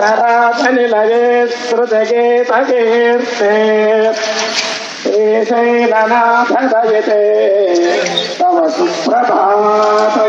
निलये श्रुतगेतकीर्ते श्रीशैलनाथदयते तव सुप्रभातौ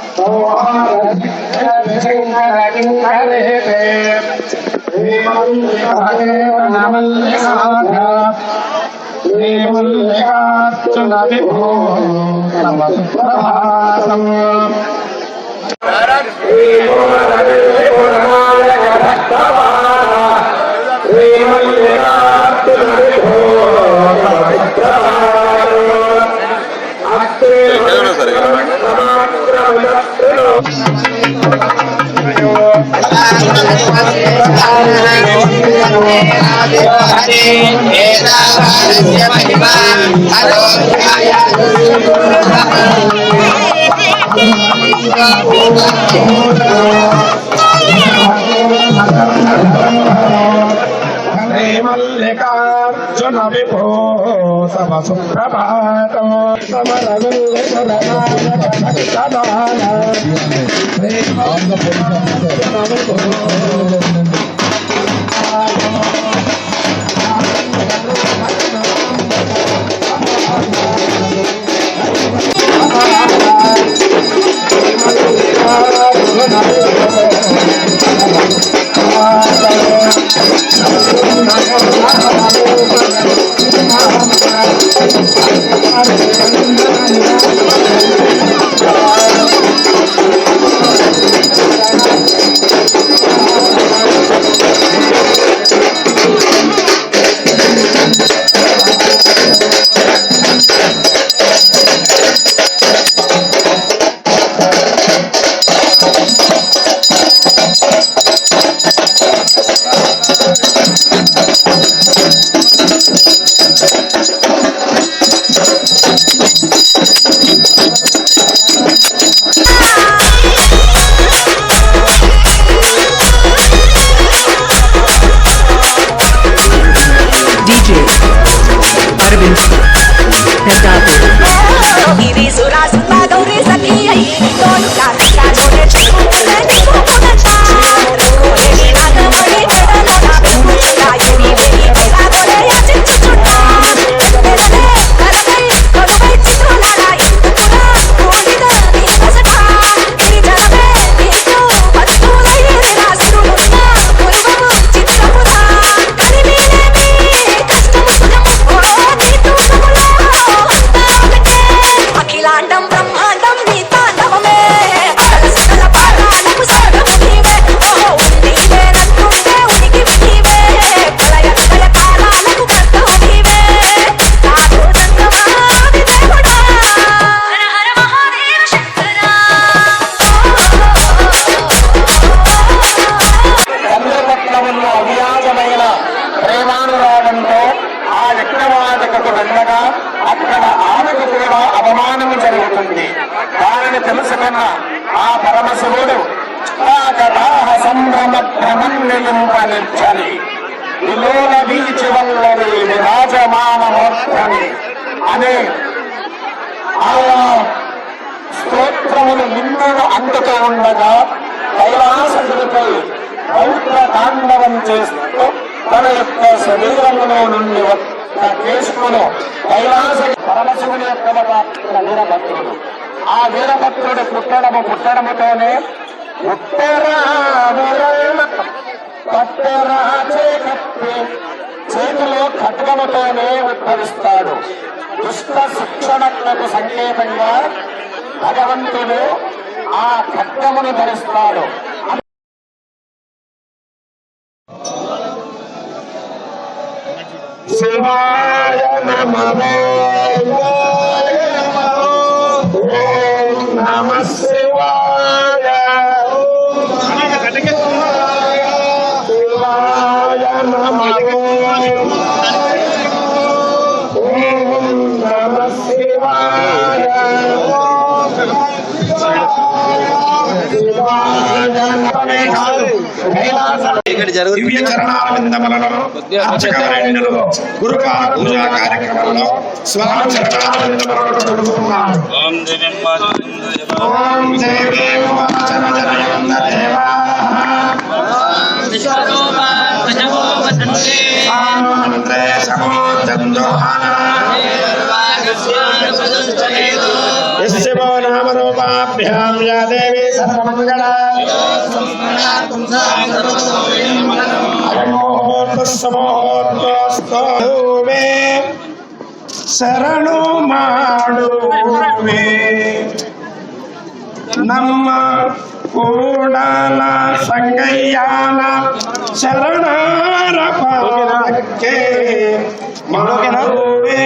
దృష్టం శ్రీమల్లికార్జునవిభో నమ సుప్రభాతం Hey, Malika, John, I'll be poor. Suprabhatam DJ చేస్తూ తన యొక్క శరీరంలో నుండి ఒక్క కేసుకును కైలాస పరమశివుని యొక్క వీరభక్తుడు ఆ వీరభక్తుడు పుట్టడము పుట్టడముతోనే చేతిలో ఖడ్గముతోనే ఉద్భవిస్తాడు. దుష్ట శిక్షణకు సంకేతంగా భగవంతుడు ఆ ఖడ్గమును ధరిస్తాడు. శివాయ నమో చరణారవిందములలో అర్చకవరేణ్యులు గురువార పూజా కార్యక్రమంలో స్వామి ఓం ఓం దేవే शिवो नाम रूपाभ्याम या देवी सर्वमंगला समोहस्तुवे ಶರಣು ಮಾಡುವೆ ನಮ್ಮ ಕೂಡಲ ಸಂಗಯ್ಯನ ಶರಣರ ಪಾದಕ್ಕೆ ಮಾಡುವೆ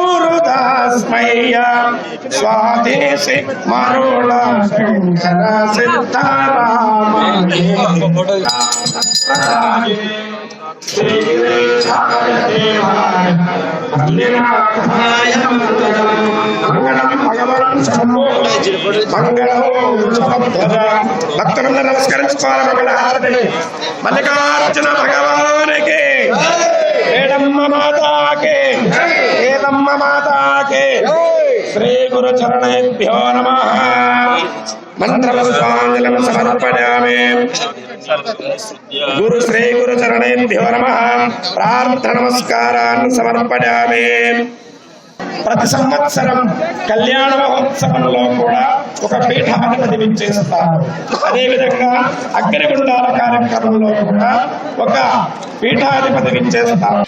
దాస్మయ్య స్వాదేశి మరుళ శంకర సిద్ధారామయ్య భక్తులందరూ నమస్కరించుకోవాలి మంగళహారతిని మల్లికార్జున భగవానికి ఏడమ్మ మాతాకి ఏదమ్మ మాతాకి శ్రీ గురు చరణేభ్యో నమ. మంత్రవస్వాంజలం సమర్పయామి. గురు శ్రీ గురు చరణేభ్యో నమ. ప్రార్థన నమస్కారాన్ని సమర్పయామి. ప్రతి సంవత్సరం కళ్యాణ మహోత్సవంలో కూడా ఒక పీఠాధిపతి విచ్చేస్తారు. అదేవిధంగా అగ్నిగుండాల కార్యక్రమంలో కూడా ఒక పీఠాధిపతి విచ్చేస్తారు.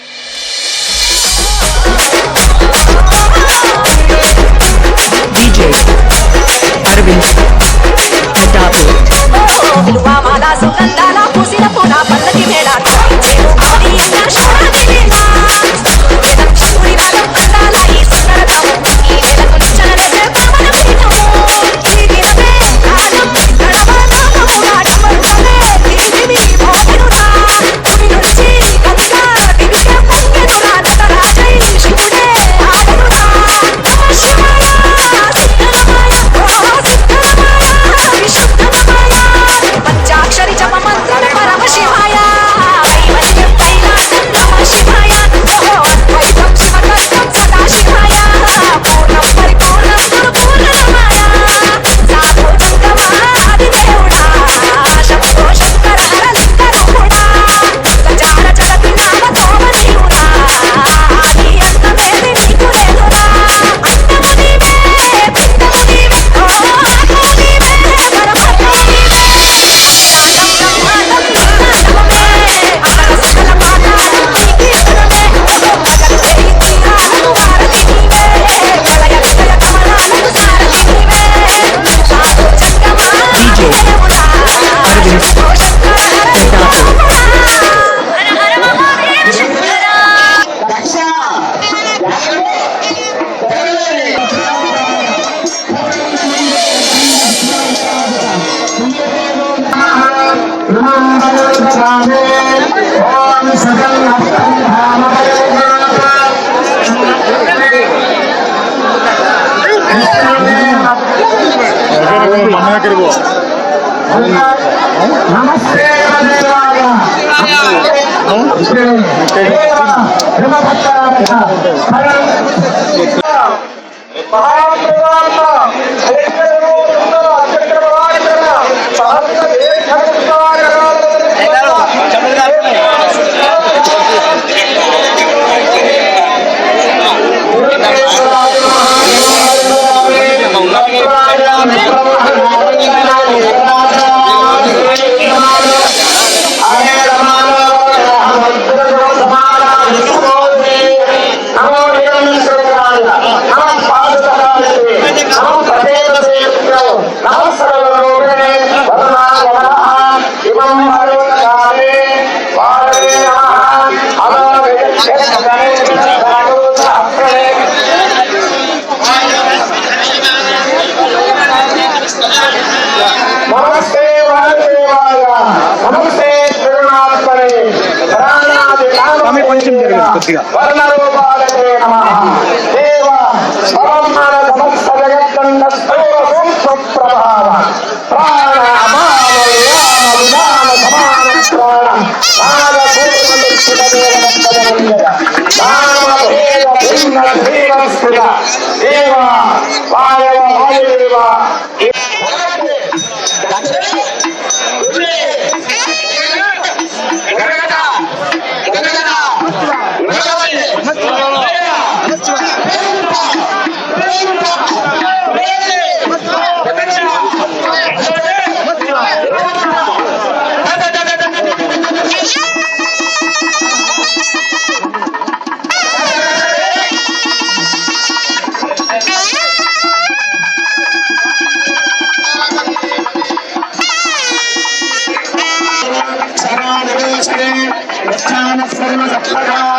DJ సుగంధాల పూసిన పూల పల్లకి మేళాట నమస్తే దేవాయ సమాన প্রায় Obrigado.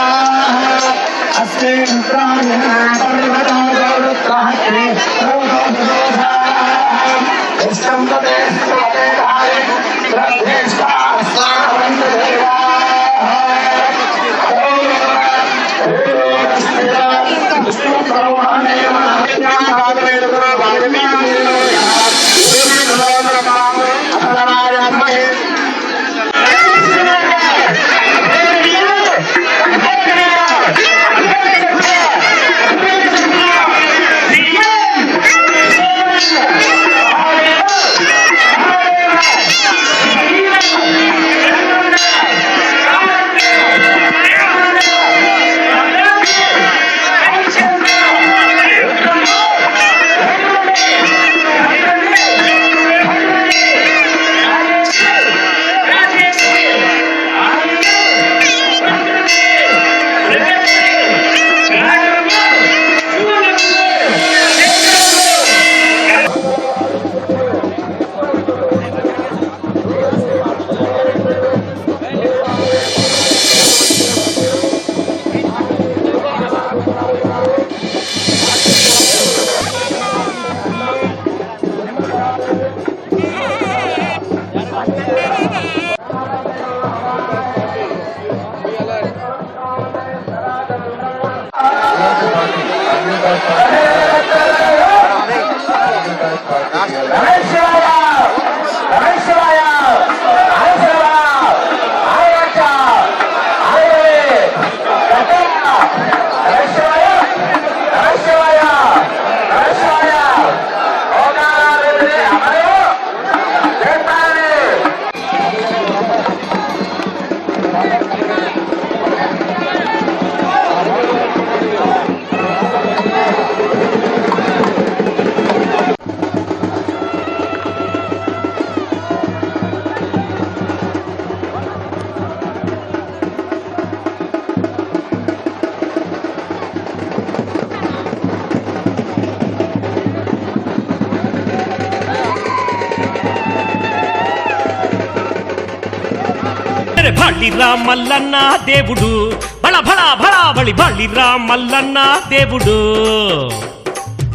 బళిరా మల్లన్న దేవుడు. బళ బళ బళ బళి బళిరా మల్లన్న దేవుడు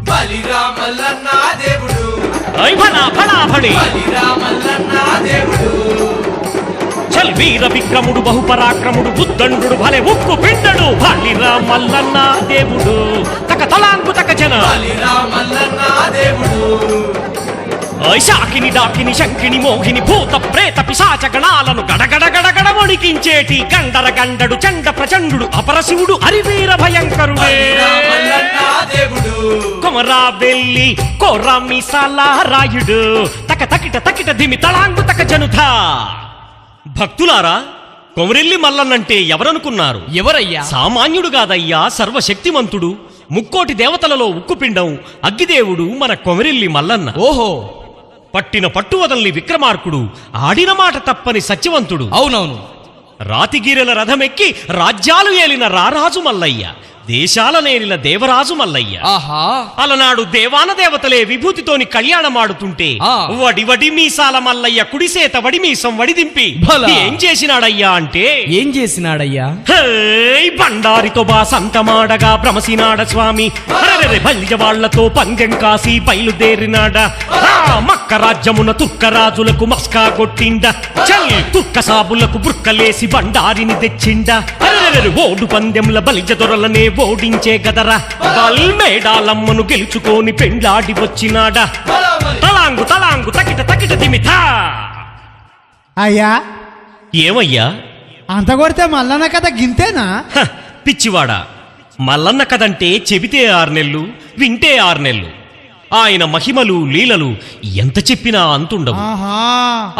బలిరామల్లన్న దేవుడు. ఐ బళ బళ. బళి బలిరామల్లన్న దేవుడు. చల్ వీర విక్రముడు బహుపరాక్రముడు బుద్ధండు భలే ఉక్కు పిండడు. బళిరా మల్లన్న దేవుడు. తక తలాంకు తక జన. బలిరామల్లన్న దేవుడు. ఐ శాకిని డాకిని శంకిని మోహిని భూత ప్రేత పిశాచ గణాలను గడగడ గడగడ వణికించేటి గండర గండడు చండ ప్రచండు అపరశివుడు హరివీర భయంకరుడే. కొమరా వెళ్ళి కోరా మీసాల రాయుడు. తక తకిట తకిట దిమి తళాంగు తక జనుధ. భక్తులారా కొమరెల్లి మల్లన్నంటే ఎవరనుకున్నారు? ఎవరయ్యా? సామాన్యుడు కాదయ్యా సర్వశక్తిమంతుడు. ముక్కోటి దేవతలలో ఉక్కుపిండం అగ్గిదేవుడు మన కొమరెల్లి మల్లన్న. ఓహో పట్టిన పట్టు వదల్ని విక్రమార్కుడు ఆడిన మాట తప్పని సత్యవంతుడు. అవునవును. రాతిగీరెల రథమెక్కి రాజ్యాలు ఏలిన రారాజు మల్లయ్య. దేశాల నేరిన దేవరాజు మల్లయ్య. ఆహా. అలనాడు దేవాన దేవతలే విభూతితోని కళ్యాణమాడుతుంటే. వడి వడి మీసాల మల్లయ్య కుడిసేత వడి మీసం వడిదింపి. ఏం చేసినాడయ్యా అంటే? ఏం చేసినాడయ్యా? బండారితో బా సంతమాడగా భ్రమసినాడ స్వామి. బల్య వాళ్ళతో పందెం కాసి బయలుదేరినాడ. ఆ, మక్క రాజ్యమున తుర్క రాజులకు మస్కా కొట్టిండ. చల్ తుర్క సాబులకు బుర్కలేసి బండారిని తెచ్చిండ. ఓడు పందెంల బలిజ దొరలనే ఓడించే గదరా. బల్మేడాలమ్మను గెలుచుకొని పెండ్లాడి వచ్చినాడ. తలాంగు తలాంగు తకిట తకిట తిమిథా అయ్యా. ఏమయ్యా? అంత కొడితే మల్లన్న కథ గింతేనా? పిచ్చివాడా. మల్లన్న కదంటే చెబితే ఆరు నెలలు వింటే ఆరు నెలలు. ఆయన మహిమలు లీలలు ఎంత చెప్పినా అంతుండవు.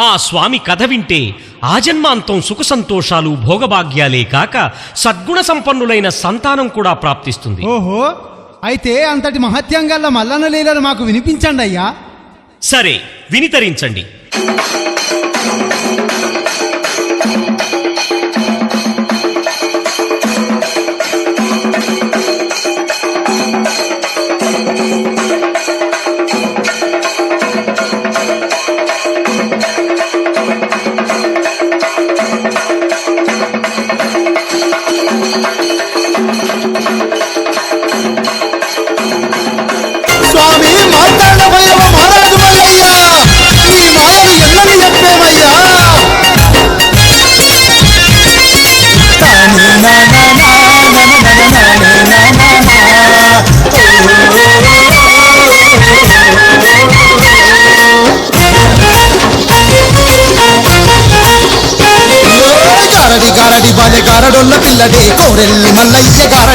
ఆ స్వామి కథ వింటే ఆజన్మాంతం సుఖ సంతోషాలు భోగభాగ్యాలే కాక సద్గుణ సంపన్నులైన సంతానం కూడా ప్రాప్తిస్తుంది. ఓహో. అయితే అంతటి మహత్యం గల్ల మల్లన్న లీలలు మాకు వినిపించండి అయ్యా. సరే వినితరించండి.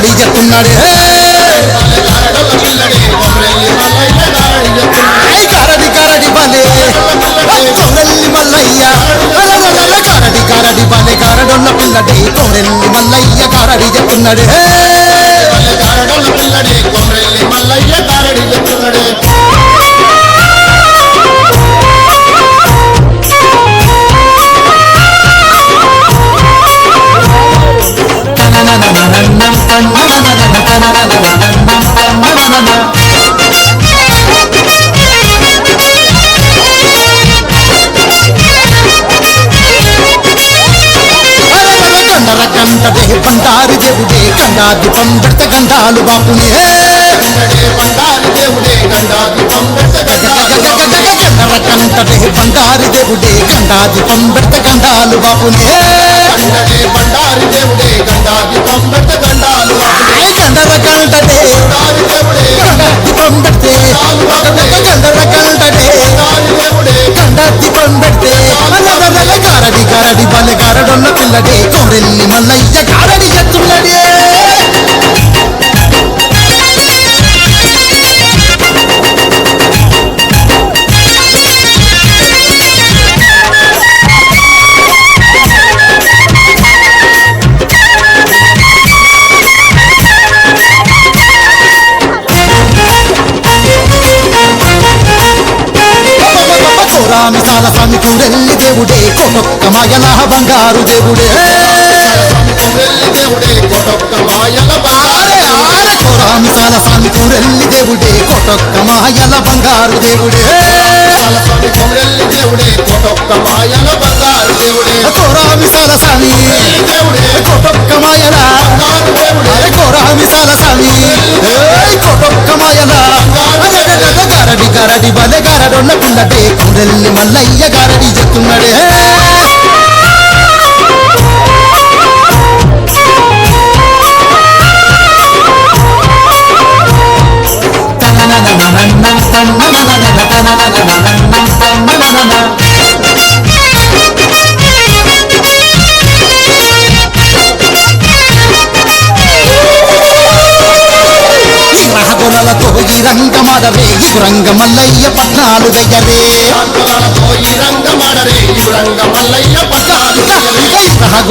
அடிக்க துண்ணாடு గండాలు బాపునే. బండారి దేవుడే గండాది కంటడే బండారి దేవుడే గండాది పంబెడత గండాలు బాపునే. బండారి దేవుడే గండాది పంబెడత గండాలు గండర కంటడే గండాది పంబెడితే గండర కంటడే గండాది పంబెడితే అలలల గారడి గారడి బలె గారడొన్న పిల్లడే కోరెల్లి మల్లయ్య గారడి ఎత్తున్నడే. గారు దేవుడే. దేవుడే మాయల స్వామి కూరెల్లి దేవుడే కొట్టొక్క మాయల బంగారు దేవుడే. స్వామి బంగారు దేవుడే. స్వామి దేవుడే మాయల. బంగారు స్వామి కొట్టొక్క మాయల. గరడి గరడి బలె పిల్లటే. మల్లయ్య గరడి చెప్తున్నాడే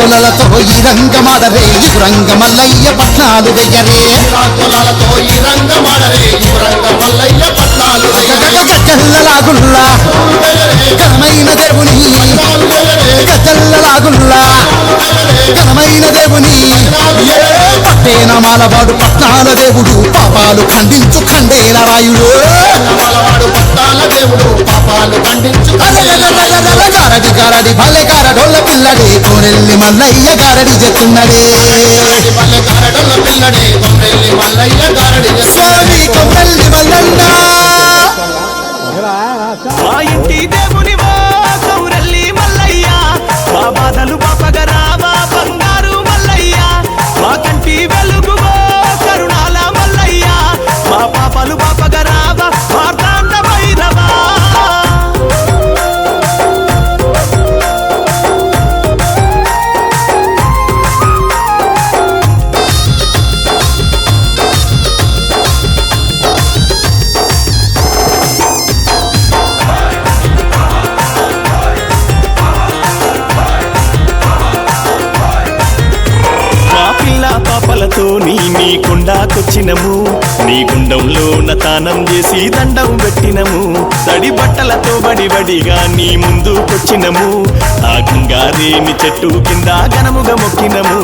కులలతో ఈ రంగమాడరే రంగ పట్నాలు దగ్గరే కులలతో ఈ రంగమాడరే రంగ మల్లయ్య పట్నాలు గజల్లలాగుల్లా ఘనమైన దేవుని గజల్లలాగుల్లా ఘనమైన దేవుని పట్టేన మాలబాడు పట్నాల దేవుడు పాపాలు ఖండించు ఖండేల రాయుడు దేవుడు పాపాలు ఖండించు గారడి గారడి భలే గారడోళ్ళ పిల్లడే కోరెల్లి మల్లయ్య గారడి చెప్తున్నడే స్వామి కొమ్రెల్లి మల్లన్న బట్టలతో బడి బడిగా నీ ముందుకొచ్చినము. ఆ గంగారేమి చెట్టు కింద ఘనముగా మొక్కినము.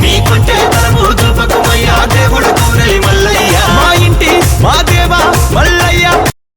నీ కొంటే బలము చూపకమయ్యా దేవుడు కోరలి మల్లయ్య. మా ఇంటి మాది